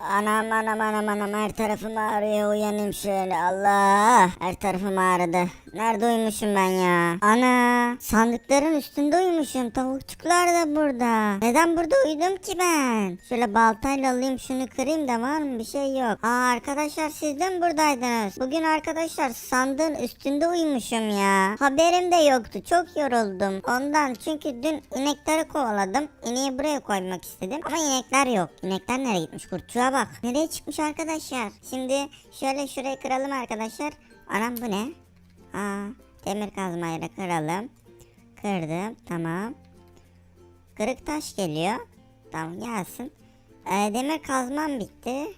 Anam anam anam anam her tarafım ağrıyor uyanayım şöyle Allah her tarafım ağrıdı. Nerede uyumuşum ben ya? Ana sandıkların üstünde uyumuşum tavukçuklar da burada. Neden burada uyudum ki ben? Şöyle baltayla alayım şunu kırayım da var mı bir şey yok. Aa arkadaşlar siz de mi buradaydınız? Bugün arkadaşlar sandığın üstünde uyumuşum ya. Haberim de yoktu çok yoruldum. Ondan çünkü dün inekleri kovaladım. İneği buraya koymak istedim ama inekler yok. İnekler nereye gitmiş kurtçuğa bak. Nereye çıkmış arkadaşlar? Şimdi şöyle şurayı kıralım arkadaşlar. Anam bu ne? Aa demir kazmayla kıralım. Kırdım tamam. Kırık taş geliyor. Tamam gelsin. Ee, demir kazmam bitti.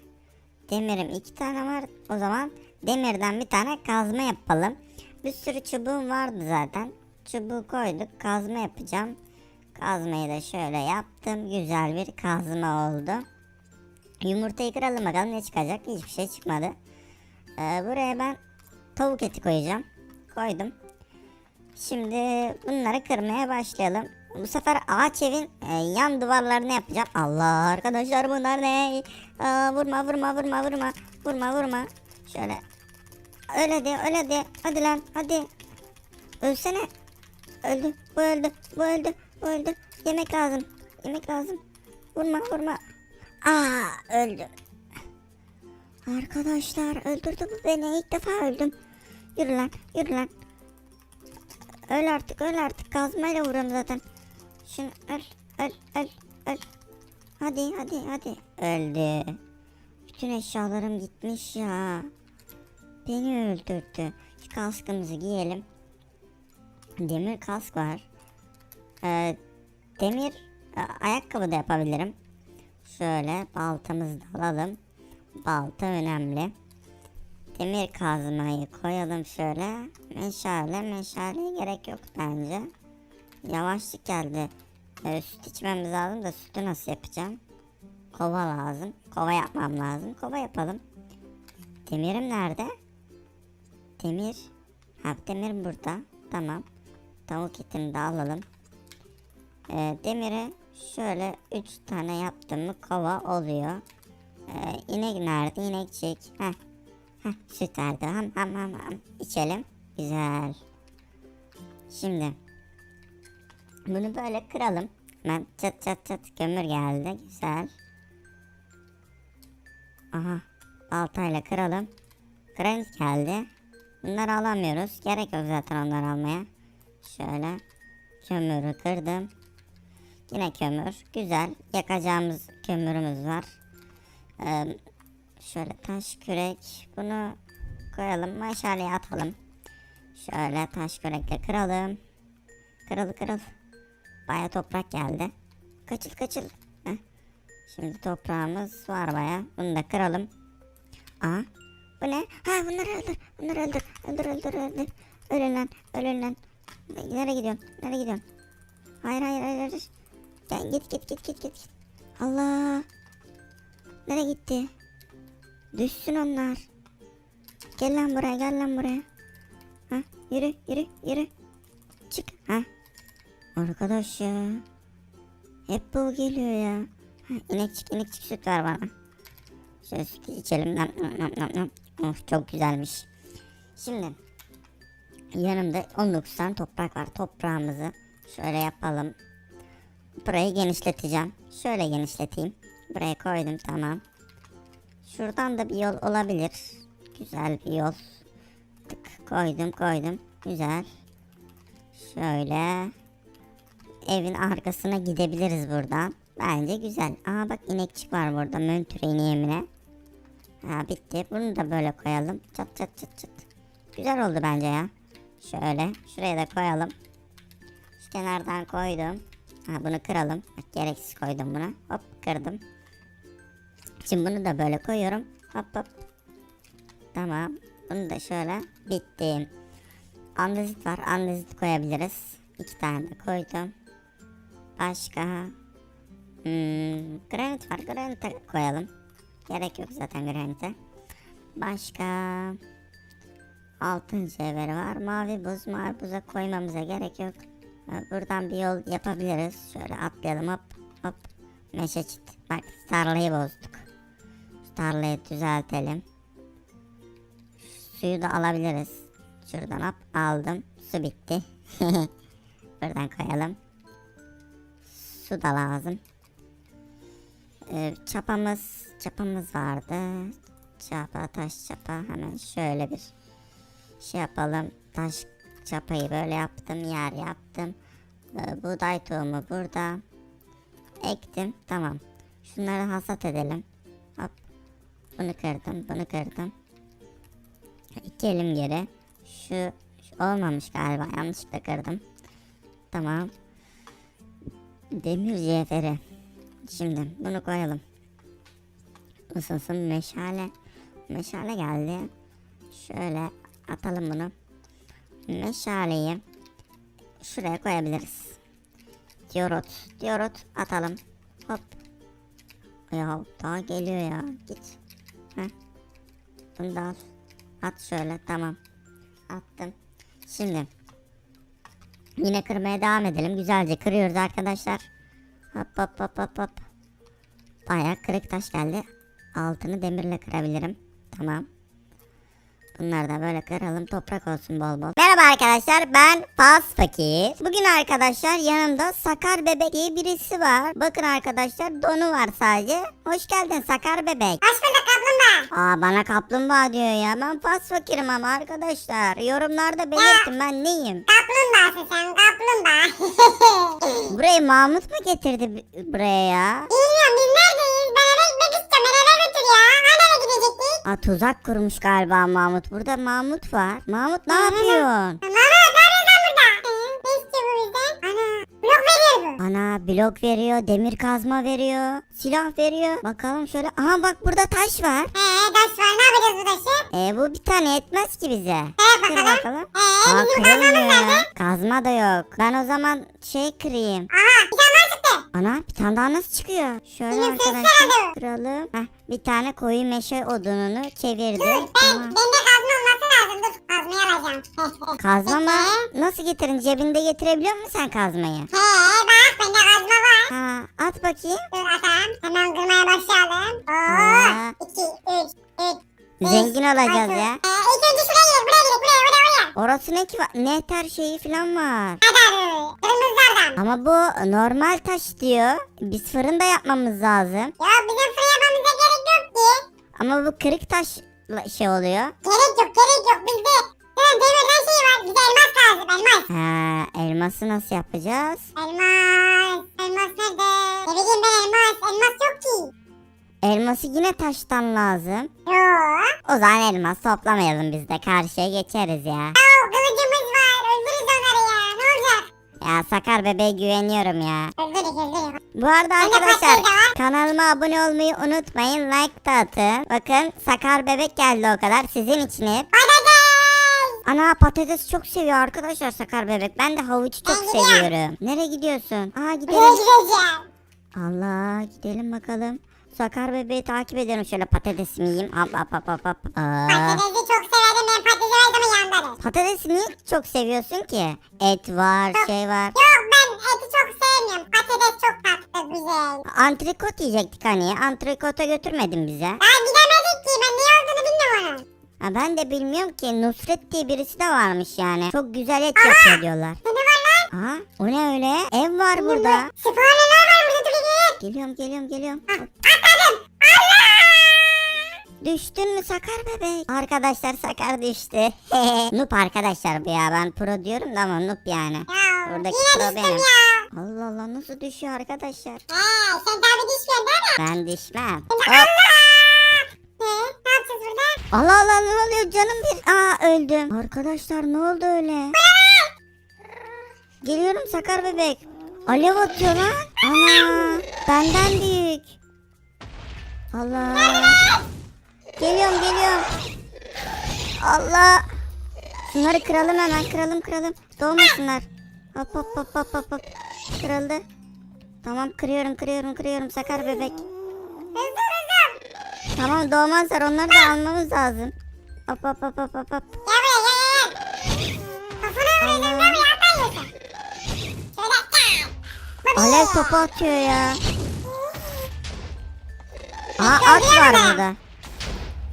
Demirim iki tane var. O zaman demirden bir tane kazma yapalım. Bir sürü çubuğum vardı zaten. Çubuğu koyduk. Kazma yapacağım. Kazmayı da şöyle yaptım. Güzel bir kazma oldu. Yumurtayı kıralım bakalım ne çıkacak. Hiçbir şey çıkmadı. Ee, buraya ben tavuk eti koyacağım. Koydum. Şimdi bunları kırmaya başlayalım. Bu sefer ağaç evin e, yan duvarlarını yapacağım. Allah arkadaşlar bunlar ne? Aa, vurma vurma vurma vurma. Vurma vurma. Şöyle. Öyle de öyle de. Hadi lan hadi. Ölsene. Öldü. Bu öldü. Bu öldü. Bu öldü. Yemek lazım. Yemek lazım. Vurma vurma. Aa öldüm. Arkadaşlar öldürdü bu beni. İlk defa öldüm. Yürü lan yürü lan. Öl artık öl artık. Kazmayla vuruyorum zaten. Şunu öl öl öl öl. Hadi hadi hadi. Öldü. Bütün eşyalarım gitmiş ya. Beni öldürdü. Şu kaskımızı giyelim. Demir kask var. Ee, demir ayakkabı da yapabilirim. Şöyle baltamızı da alalım. Balta önemli. Demir kazmayı koyalım şöyle. Meşale, meşaleye gerek yok bence. Yavaşlık geldi. Ee, süt içmemiz lazım da sütü nasıl yapacağım? Kova lazım. Kova yapmam lazım. Kova yapalım. Demirim nerede? Demir. Ha demir burada. Tamam. Tavuk etini de alalım. Ee, demiri şöyle 3 tane yaptım mı kova oluyor. Ee, inek nerede? İnekçik. Heh. Heh, süt verdi. Ham ham ham ham. İçelim. Güzel. Şimdi bunu böyle kıralım. Hemen çat çat çat kömür geldi. Güzel. Aha. Baltayla kıralım. Granit geldi. Bunları alamıyoruz. Gerek yok zaten onları almaya. Şöyle. Kömürü kırdım. Yine kömür. Güzel. Yakacağımız kömürümüz var. Ee, şöyle taş kürek. Bunu koyalım. Meşaleye atalım. Şöyle taş kürekle kıralım. Kırıl kırıl. Baya toprak geldi. Kaçıl kaçıl. Heh. Şimdi toprağımız var baya. Bunu da kıralım. Aa. Bu ne? Ha bunları öldür. Bunları öldür. Öldür öldür öldür. Ölün lan. Ölün lan. Nereye gidiyorsun? Nereye gidiyorsun? Hayır hayır hayır. hayır. Gel git git git git git. Allah. Nereye gitti? Düşsün onlar. Gel lan buraya gel lan buraya. Ha yürü yürü yürü. Çık ha. Arkadaş ya. Hep bu geliyor ya. Ha, inekçik inekçik süt ver bana. Şöyle sütü içelim. Nam, nam, nam, nam, nam. Of çok güzelmiş. Şimdi yanımda 19 tane toprak var. Toprağımızı şöyle yapalım. Burayı genişleteceğim. Şöyle genişleteyim. Buraya koydum tamam. Şuradan da bir yol olabilir. Güzel bir yol. Tık koydum koydum. Güzel. Şöyle. Evin arkasına gidebiliriz buradan. Bence güzel. Aa bak inekçik var burada. Möntür yemine. Ha bitti. Bunu da böyle koyalım. Çat çat çat çat. Güzel oldu bence ya. Şöyle. Şuraya da koyalım. Şu kenardan koydum. Ha bunu kıralım. Bak gereksiz koydum bunu. Hop kırdım. Şimdi bunu da böyle koyuyorum. Hop hop. Tamam. Bunu da şöyle bitti. Andezit var. Andezit koyabiliriz. İki tane de koydum. Başka. Hmm, granit var. Granite koyalım. Gerek yok zaten granite. Başka. Altın cevheri var. Mavi buz. Mavi buza koymamıza gerek yok. Buradan bir yol yapabiliriz. Şöyle atlayalım hop hop. Meşe çit. Bak tarlayı bozduk. Tarlayı düzeltelim. Suyu da alabiliriz. Şuradan hop aldım. Su bitti. Buradan koyalım. Su da lazım. Ee, çapamız çapamız vardı. Çapa taş çapa hemen şöyle bir şey yapalım. Taş çapayı böyle yaptım yer yaptım. Ee, buğday tohumu burada. Ektim tamam. Şunları hasat edelim. Hop. Bunu kırdım bunu kırdım. İki elim geri. Şu, şu olmamış galiba yanlışlıkla kırdım. Tamam. Demir cevheri. Şimdi bunu koyalım. Isınsın meşale. Meşale geldi. Şöyle atalım bunu. Meşaleyi şuraya koyabiliriz. Diyorot. Diyorot atalım. Hop. Ya daha geliyor ya. Git. Heh. Bunu da al. At şöyle tamam. Attım. Şimdi yine kırmaya devam edelim. Güzelce kırıyoruz arkadaşlar. Hop hop hop hop hop. Bayağı kırık taş geldi. Altını demirle kırabilirim. Tamam. Bunları da böyle kıralım toprak olsun bol bol. Merhaba arkadaşlar ben Fas Fakir. Bugün arkadaşlar yanımda Sakar Bebek diye birisi var. Bakın arkadaşlar donu var sadece. Hoş geldin Sakar Bebek. Hoş bulduk kaplumbağa. Aa bana kaplumbağa diyor ya. Ben Fas Fakir'im ama arkadaşlar. Yorumlarda belirtin ben neyim. Kaplumbağasın sen kaplumbağa. Burayı Mahmut mu getirdi buraya ya? Bilmiyorum biz Aa tuzak kurmuş galiba Mahmut. Burada Mahmut var. Mahmut ne yapıyorsun? Mama ne yapıyorsun sen burada? Hı, Ne istiyor bu bizden? Ana blok veriyor bu. Ana blok veriyor, demir kazma veriyor, silah veriyor. Bakalım şöyle. Aha bak burada taş var. Ee taş var ne yapacağız bu taşı? E bu bir tane yetmez ki bize. Kır bakalım. bakalım. Ee Aa bizim kırılmıyor kazmamız nerede? ya. Kazma da yok. Ben o zaman şey kırayım. Aha bir tane daha çıktı. Ana bir tane daha nasıl çıkıyor? Şöyle Benim arkadaşlar kıralım. Heh, bir tane koyu meşe odununu çevirdim. Ben, Tamam. bende kazma olması lazım. Dur kazmayı alacağım. Kazma mı? Nasıl getirin? Cebinde getirebiliyor musun sen kazmayı? He bak bende kazma var. Ha, at bakayım. Dur atalım. Hemen kırmaya başlayalım. Oo. 2, 3, 3, Zengin olacağız ya. Ee, ilk önce şuraya gidelim. Buraya gidelim. Buraya buraya buraya. Orası ne ki? var? Nehter şeyi falan var. Hadi kırmızılardan. Ama bu normal taş diyor. Biz fırında yapmamız lazım. Ya bizim fırın yapmamıza gerek yok ki. Ama bu kırık taş şey oluyor. Gerek yok gerek yok. Bizde senin demirden şey var. Bize elmas lazım elmas. Ha, elması nasıl yapacağız? Elmas. Elmas nerede? Ne bileyim ben elmas. Elmas yok ki. Elması yine taştan lazım. Yok. O zaman elmas toplamayalım biz de karşıya geçeriz ya. Ya Ya Sakar bebeğe güveniyorum ya. Bu arada arkadaşlar kanalıma abone olmayı unutmayın. Like da atın. Bakın Sakar bebek geldi o kadar sizin için hep. Ana patates çok seviyor arkadaşlar Sakar bebek. Ben de havucu çok Ben gidiyorum. seviyorum. Nereye gidiyorsun? Aa Buraya gidelim. gideceğim. Allah gidelim bakalım. Sakar bebeği takip ediyorum şöyle patatesimi yiyeyim. Hop hop hop hop hop. Aa, Patatesi çok severim. Ben patatesi her zaman yanlarım. patatesi niye çok seviyorsun ki? Et var şey var. Yok ben eti çok sevmiyorum. Patates çok tatlı güzel. Antrikot yiyecektik hani. Antrikota götürmedin bize. Ben gidemedik ki ben niye olduğunu bilmiyorum onun. Ha, ben de bilmiyorum ki Nusret diye birisi de varmış yani. Çok güzel et yapıyor diyorlar. Ne var lan? Aha o ne öyle? Ev var burada. Spawnlar var burada dur gel. Geliyorum geliyorum geliyorum. Hop. Atladım. Düştün mü Sakar bebek? Arkadaşlar Sakar düştü. noob arkadaşlar bu ya ben pro diyorum da ama noob yani. Ya Buradaki yine pro düştüm benim. ya. Allah Allah nasıl düşüyor arkadaşlar? He sen tabi düşmüyorsun değil mi? Ben düşmem. Şimdi Hop. Allah! He ne yapacağız burada? Allah Allah ne oluyor canım bir. Aa öldüm. Arkadaşlar ne oldu öyle? Geliyorum Sakar bebek. Alev atıyor lan. Ana benden büyük. Allah. Geliyorum geliyorum. Allah. Şunları kıralım hemen kıralım kıralım. Doğmasınlar. Hop hop hop hop hop hop. Kırıldı. Tamam kırıyorum kırıyorum kırıyorum Sakar bebek. Hızlı hızlı. Tamam doğmazlar onları da almamız lazım. Hop hop hop hop hop hop. Gel buraya gel gel gel. Kafana vuracağım ne buraya. Şöyle gel. Bu Alev topu atıyor ya. Aa at var burada.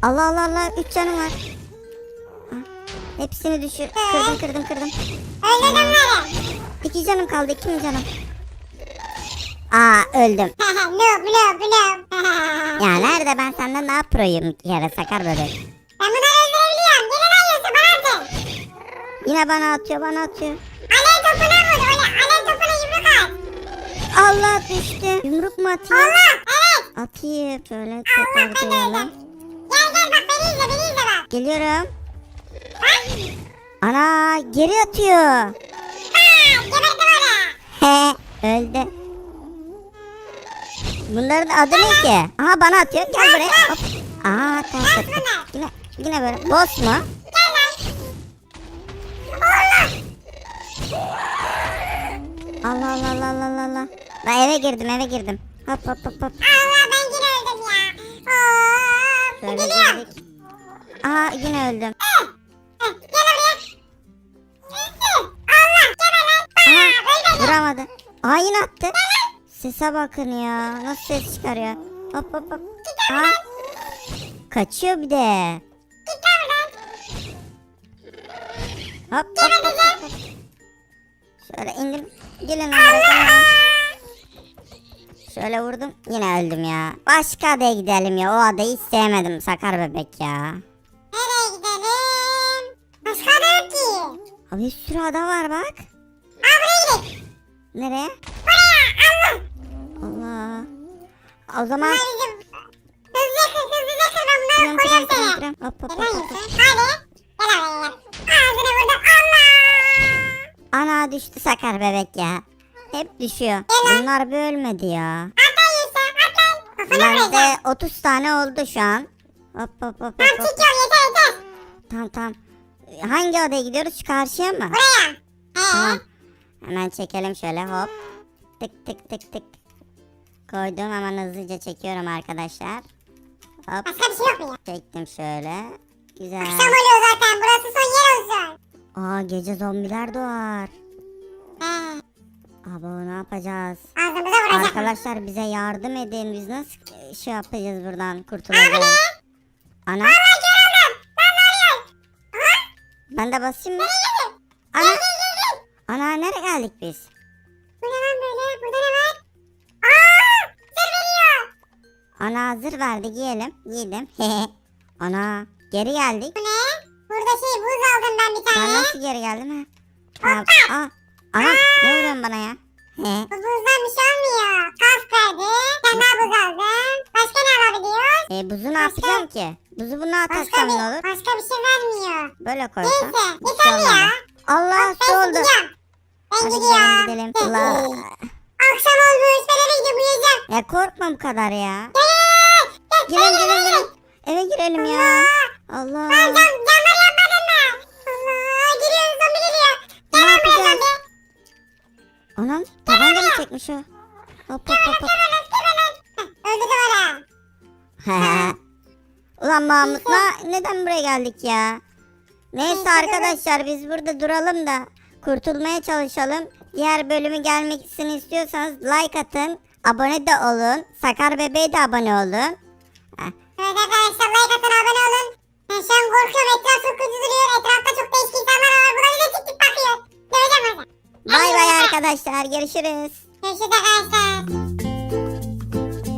Allah Allah Allah 3 canım var. Hepsini düşür. Kırdım kırdım kırdım. Öldürdüm bunları. 2 canım kaldı 2 mi canım? Aa öldüm. noob noob noob. Ya nerede ben senden daha proyum kere sakar bebek. Ben bunları öldürebiliyorum. Gene ne yiyorsun bana atın. Yine bana atıyor bana atıyor. Alev topuna vur. Öyle alev topuna yumruk at. Allah düştü. Yumruk mu atayım? Allah. Evet. Atayım. Şöyle Allah ben öldüm. Beni izle beni izle bak. Geliyorum. Bak. Ana geri atıyor. Bak. Geberdim onu. He öldü. Bunların adı ne ki? Aha bana atıyor. Gel buraya. Hop. Aa attı. Yine, yine böyle. Boss mu? Allah. Allah Allah Allah Allah. Ben eve girdim eve girdim. Hop hop hop hop. Allah ben yine öldüm ya. Şöyle Geliyorum. girdik. Aa yine öldüm. Aha vuramadı. Aa yine attı. Sese bakın ya. Nasıl ses çıkarıyor. Hop hop hop. Aa. Kaçıyor bir de. Hop hop hop. Şöyle indim. Gelin. Şöyle vurdum. Yine öldüm ya. Başka adaya gidelim ya. O adayı hiç sevmedim. Sakar bebek ya. Bir sürü ada var bak. Aa buraya gidelim. Nereye? Buraya Allah. Allah. O zaman. Hızlı kır hızlı kır ben bunları tram, seni. tram. Hop hop Gel hop hop. Hadi. Gel oraya gel. Ağzını vurdum. Allah. Ana düştü sakar bebek ya. Hep düşüyor. Bunlar bir ölmedi ya. At lan Yusuf. At lan. Kafana vuracağım. Bende 30 tane oldu şu an. Hop hop hop hop. Tamam hop. çıkıyorum yeter yeter. Tamam tamam. Hangi odaya gidiyoruz? Şu karşıya mı? Buraya. He. Tamam. Hemen çekelim şöyle hop. Tık tık tık tık. Koydum hemen hızlıca çekiyorum arkadaşlar. Hop Başka bir şey yok mu ya? çektim şöyle. Güzel. Akşam oluyor zaten. Burası son yer olsun. Aa gece zombiler doğar. He. Abo ne yapacağız? Ağzımıza vuracak. Arkadaşlar bize yardım edin. Biz nasıl şey yapacağız buradan kurtulacağız? Ana Allah kör oldum. Ben de basayım mı? Ana gel gel gel. ana nereye geldik biz? Bu ne lan böyle? Burada ne var? Aa! Sır veriyor. Ana hazır verdi giyelim. Giydim. ana geri geldik. Bu ne? Burada şey buz aldım ben bir Ben tane. nasıl geri geldim ha? Tamam. Aa, ana ne vuruyorsun bana ya? Bu buzdan bir şey olmuyor. Kask verdi. Sen daha buz aldın. Başka ne alabiliyoruz? E, buzu ne yapacağım ki? Buzu bunu Başka atarsam ne olur? başka bir şey vermiyor. Böyle koysam. Neyse. bir şey Yeterli ya. Allah su Ben oldu. gidiyorum. Ben Hadi gidiyorum. gidelim. Allah. Akşam olmuş. Ben eve gidiyorum uyuyacağım. Ya korkma bu kadar ya. Gel. Girelim girelim girelim. Eve girelim ya. Allah. Lan cam, camları yapmadın mı? Allah giriyor zombi geliyor. Gel lan buraya zombi. Anam tabanca mı çekmiş o? Hop hop hop hop. Geber lan. Heh, Öldü duvara. Ulan Mahmut na- neden buraya geldik ya? Neyse arkadaşlar biz burada duralım da kurtulmaya çalışalım. Diğer bölümü gelmesini istiyorsanız like atın. Abone de olun. Sakar bebeğe de abone olun. Heh. Evet arkadaşlar like atın abone olun. Ben şu an korkuyorum etraf çok kötü duruyor. Etrafta çok değişik insanlar var. Bu da bize tik tik bakıyor. Döveceğim onu. Bay bay arkadaşlar görüşürüz. Görüşürüz arkadaşlar.